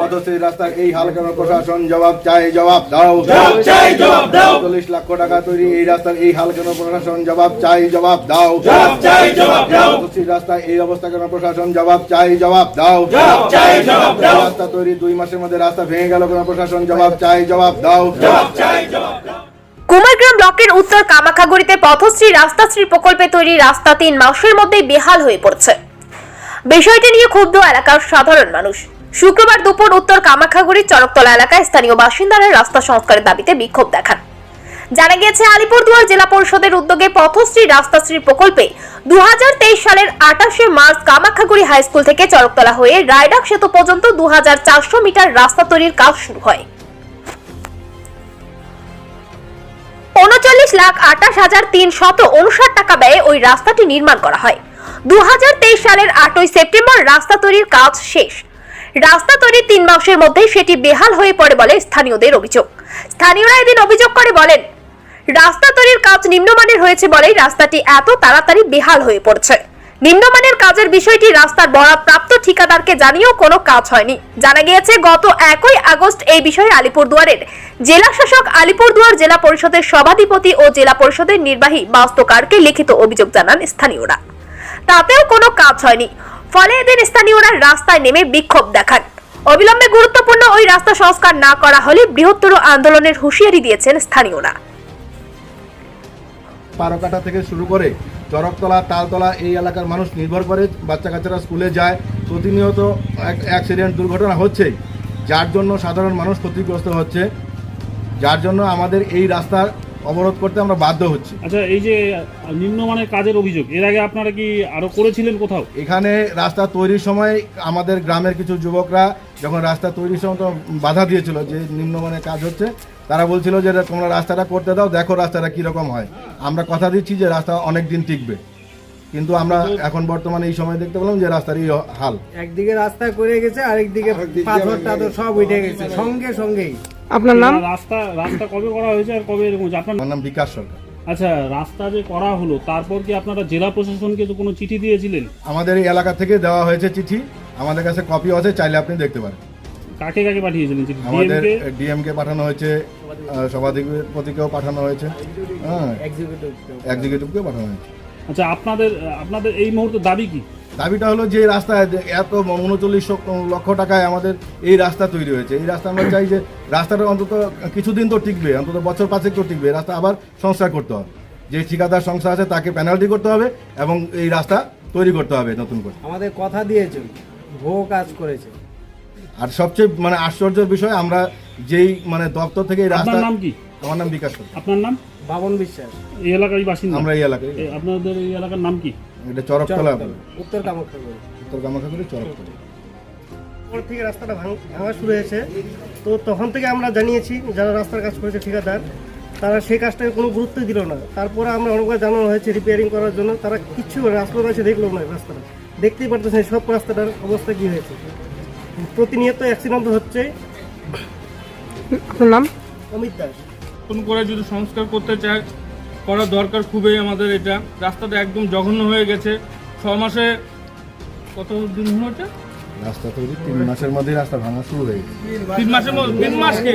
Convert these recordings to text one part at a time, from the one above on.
পথশ্রী রাস্তার এই হাল কেন প্রশাসন জবাব চাই জবাব দাও। চাই, জবাব দাও। চল্লিশ লক্ষ টাকা তৈরি এই রাস্তার এই হাল কেন প্রশাসন জবাব চাই জবাব দাও। জবাব চাই, জবাব দাও। পথশ্রী রাস্তায় এই অবস্থা কেন প্রশাসন জবাব চাই জবাব দাও। চাই, জবাব দাও। রাস্তা তৈরি দুই মাসের মধ্যে রাস্তা ভেঙে গেল কেন প্রশাসন জবাব চাই জবাব দাও। জবাব চাই জবাব দাও। কুমারগ্রাম ব্লকের উত্তর কামাখাগুড়িতে পথশ্রী রাস্তাশ্রী প্রকল্পে তৈরি রাস্তা তিন মাসের মধ্যেই বেহাল হয়ে পড়ছে। বিষয়টি নিয়ে ক্ষুব্ধ এলাকার সাধারণ মানুষ। শুক্রবার দুপুর উত্তর কামাখাগুড়ির চরকতলা এলাকায় স্থানীয় বাসিন্দারা রাস্তা সংস্কারের দাবিতে বিক্ষোভ দেখান। জানা গিয়েছে, আলিপুরদুয়ার জেলা পরিষদের উদ্যোগে পথশ্রী রাস্তাশ্রী প্রকল্পে দুহাজার তেইশ সালের আঠাশে মার্চ কামাখাগুড়ি হাই স্কুল থেকে চরকতলা হয়ে রায়ডাক সেতু পর্যন্ত দুহাজার চারশো মিটার রাস্তা তৈরির কাজ শুরু হয়। উনচল্লিশ লাখ আঠাশ হাজার তিনশত উনষাট টাকা ব্যয়ে ওই রাস্তাটি নির্মাণ করা হয়। দুহাজার তেইশ সালের আটই সেপ্টেম্বর রাস্তা তৈরির কাজ শেষ। রাস্তা তৈরির তিন মাসের মধ্যে সেটি বেহাল হয়ে পড়ে বলে স্থানীয়দের অভিযোগ। স্থানীয়রা এদিন অভিযোগ করে বলেন, রাস্তা তৈরির কাজ নিম্নমানের হয়েছে বলেই রাস্তাটি এত তাড়াতাড়ি বেহাল হয়ে পড়ছে। নিম্নমানের কাজের বিষয়টি রাস্তার বরাদ প্রাপ্ত ঠিকাদারকে জানিয়েও কোনো কাজ হয়নি। জানা গিয়েছে, গত একই আগস্ট এই বিষয়ে আলিপুরদুয়ারের জেলা শাসক আলিপুরদুয়ার জেলা পরিষদের সভাধিপতি ও জেলা পরিষদের নির্বাহী বাস্তকারকে লিখিত অভিযোগ জানান স্থানীয়রা। তাতেও কোনো কাজ হয়নি। ফলে এদিন স্থানীয়রা রাস্তায় নেমে বিক্ষোভ দেখান। অবিলম্বে গুরুত্বপূর্ণ ওই রাস্তা সংস্কার না করা হলে বৃহত্তর আন্দোলনের হুঁশিয়ারি দিয়েছেন স্থানীয়রা। পারকাটা থেকে শুরু করে চরকতলা, তালতলা এই এলাকার মানুষ নির্ভর করে বাচ্চা কাচ্চারা স্কুলে যায়। প্রতিনিয়ত অ্যাক্সিডেন্ট দুর্ঘটনা হচ্ছে যার জন্য সাধারণ মানুষ ক্ষতিগ্রস্ত হচ্ছে। যার জন্য আমাদের এই রাস্তার অবরোধ করতে আমরা বাধ্য হচ্ছি। আচ্ছা এই যে নিম্নমানের কাজের অভিযোগ এর আগে আপনারা কি আরও করেছিলেন কোথাও? এখানে রাস্তা তৈরির সময় আমাদের গ্রামের কিছু যুবকরা যখন রাস্তা তৈরির সময় তো বাধা দিয়েছিল যে নিম্নমানের কাজ হচ্ছে তারা বলছিল যে তোমরা রাস্তাটা করতে দাও দেখো রাস্তাটা কীরকম হয়। আমরা কথা দিচ্ছি যে রাস্তা অনেক দিন টিকবে। কিন্তু আমরা এখন বর্তমানে এই সময় দেখতে পেলাম যে রাস্তার এই হাল। একদিকে রাস্তা করে গেছে আরেকদিকে পাথর টাথর সব উঠে গেছে সঙ্গে সঙ্গেই। আপনার নাম? রাস্তা রাস্তা কবে করা হয়েছে আর কবে এরকম আপনার আমার নাম বিকাশ সরকার। আচ্ছা রাস্তা যে করা হলো তারপর কি আপনারা জেলা প্রশাসনকে তো কোনো চিঠি দিয়েছিলেন? আমাদের এই এলাকা থেকে দেওয়া হয়েছে চিঠি আমাদের কাছে কপি আছে চাইলে আপনি দেখতে পারেন। কাকে কাকে পাঠিয়েছিলেন চিঠি? আমাদের DMK? ডিএমকে পাঠানো হয়েছে আহ, সভাধিপতিকেও পাঠানো হয়েছে হ্যাঁ। এক্সিকিউটিভ এক্সিকিউটিভকেও পাঠানো হয়েছে। আচ্ছা আপনাদের আপনাদের এই মুহূর্তে দাবি কি? দাবিটা হলো যে রাস্তায় যে এত উনচল্লিশ লক্ষ টাকায় আমাদের এই রাস্তা তৈরি হয়েছে। এই রাস্তা আমরা চাই যে রাস্তাটা অন্তত কিছুদিন তো টিকবে অন্তত বছর পাঁচেক তো টিকবে রাস্তা আবার সংস্কার করতে হবে। যে ঠিকাদার সংস্থা আছে তাকে পেনাল্টি করতে হবে এবং এই রাস্তা তৈরি করতে হবে নতুন করে। আমাদের কথা দিয়েছে ভুয়ো কাজ করেছে আর সবচেয়ে মানে আশ্চর্যের বিষয় আমরা যেই মানে দপ্তর থেকে এই রাস্তা নাম কি? আমার নাম বিকাশ। আপনার নাম? বাবন বিশ্বাস। এই এলাকার বাসিন্দা? আমরা এই এলাকায় আপনাদের এই এলাকার নাম কি? এটা চরকতলা উত্তর কামাখ্যা উত্তর কামাখাগুড়ি চরকতলা পর থেকে রাস্তাটা ভাঙ- ভাঙা শুরু হয়েছে। তো তখন থেকে আমরা জানিয়েছি যারা রাস্তার কাজ করেছে ঠিকাদার তারা সেই কাজটাকে কোনো গুরুত্ব দিল না। তারপরে আমরা অনেকবার জানানো হয়েছে রিপেয়ারিং করার জন্য। তারা কিচ্ছু রাস্তাটা এসে দেখল না রাস্তাটা। দেখতেই পারতেছেন সব রাস্তাটার অবস্থা কী হয়েছে। প্রতিনিয়ত অ্যাক্সিডেন্ট হচ্ছে। আপনার নাম? অমিত দাস। নতুন করে যদি সংস্কার করতে চায় করা দরকার খুবই আমাদের এটা। রাস্তাটা একদম জঘন্য হয়ে গেছে। ছ মাসে কত দিন হয়েছে রাস্তা তৈরি তিন মাসের মধ্যেই রাস্তা ভাঙা শুরু হয়ে গেছে। তিন মাসের মধ্যে তিন মাস কি?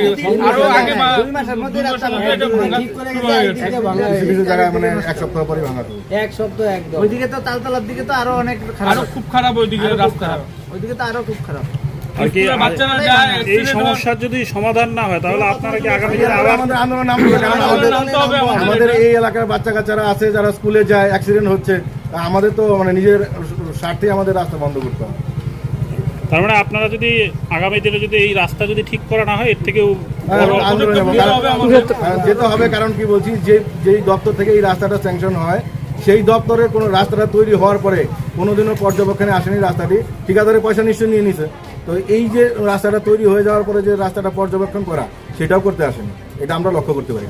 আরও আগে দুই মাসের মধ্যে রাস্তা মাসের মধ্যে এটা ভাঙা শুরু হয়ে এক গেছে। কিছু কিছু জায়গায় মানে এক সপ্তাহ পরে ভাঙা শুরু এক সপ্তাহ একদম। ওইদিকে তো তালতলার দিকে তো আরও অনেক খারাপ। খুব খারাপ ওইদিকে রাস্তা। ওইদিকে তো আরও খুব খারাপ। আর কি এই সমস্যার যদি সমাধান না হয় তাহলে আপনারা কি আগামী দিনে আবার আমাদের আন্দোলন নামতে কারণ আমাদের এই এলাকার বাচ্চা কাচ্চারা আছে যারা স্কুলে যায় অ্যাক্সিডেন্ট হচ্ছে তা আমাদের তো মানে নিজের স্বার্থে আমাদের রাস্তা বন্ধ করতে হবে। তার মানে আপনারা যদি আগামী দিনে যদি এই রাস্তা যদি ঠিক করা না হয় এর থেকেও হ্যাঁ, যেতে হবে কারণ কি বলছি যে যেই দপ্তর থেকে এই রাস্তাটা স্যাংশন হয় সেই দপ্তরের কোনো রাস্তাটা তৈরি হওয়ার পরে কোনোদিনও পর্যবেক্ষণে আসেনি রাস্তাটি। ঠিকাদারের পয়সা নিশ্চয়ই নিয়ে নিছে। তো এই যে রাস্তাটা তৈরি হয়ে যাওয়ার পরে যে রাস্তাটা পর্যবেক্ষণ করা, সেটাও করতে আসেনি। এটা আমরা লক্ষ্য করতে পারি